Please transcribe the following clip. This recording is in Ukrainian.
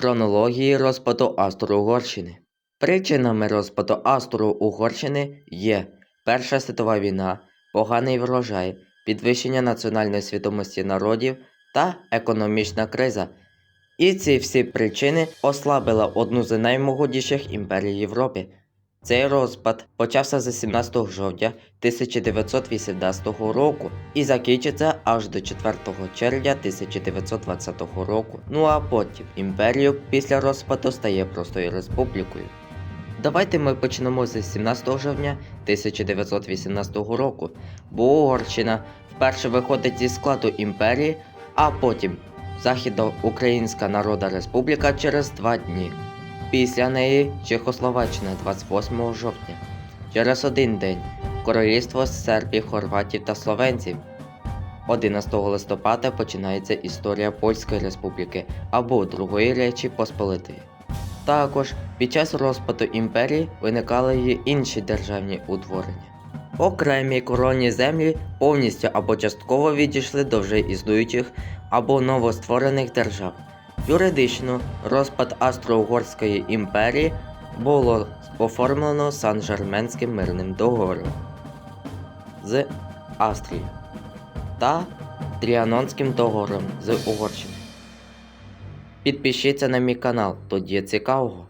Хронології розпаду Австро-Угорщини. Причинами розпаду Австро-Угорщини є Перша світова війна, поганий врожай, підвищення національної свідомості народів та економічна криза. І ці всі причини ослабили одну з наймогутніших імперій Європи. Цей розпад почався з 17 жовтня 1918 року і закінчиться аж до 4 червня 1920 року. Ну а потім імперію після розпаду стає простою республікою. Давайте ми почнемо з 17 жовтня 1918 року, бо Угорщина вперше виходить зі складу імперії, а потім Західноукраїнська Народна Республіка через два дні. Після неї Чехословаччина 28 жовтня. Через один день Королівство сербів, хорватів та словенців. 11 листопада починається історія Польської Республіки або Другої Речі Посполитої. Також під час розпаду імперії виникали й інші державні утворення. Окремі коронні землі повністю або частково відійшли до вже існуючих або новостворених держав. Юридично розпад Австро-Угорської імперії було оформлено Сан-Жерменським мирним договором з Австрією та Тріанонським договором з Угорщиною. Підпишіться на мій канал, тоді цікавого.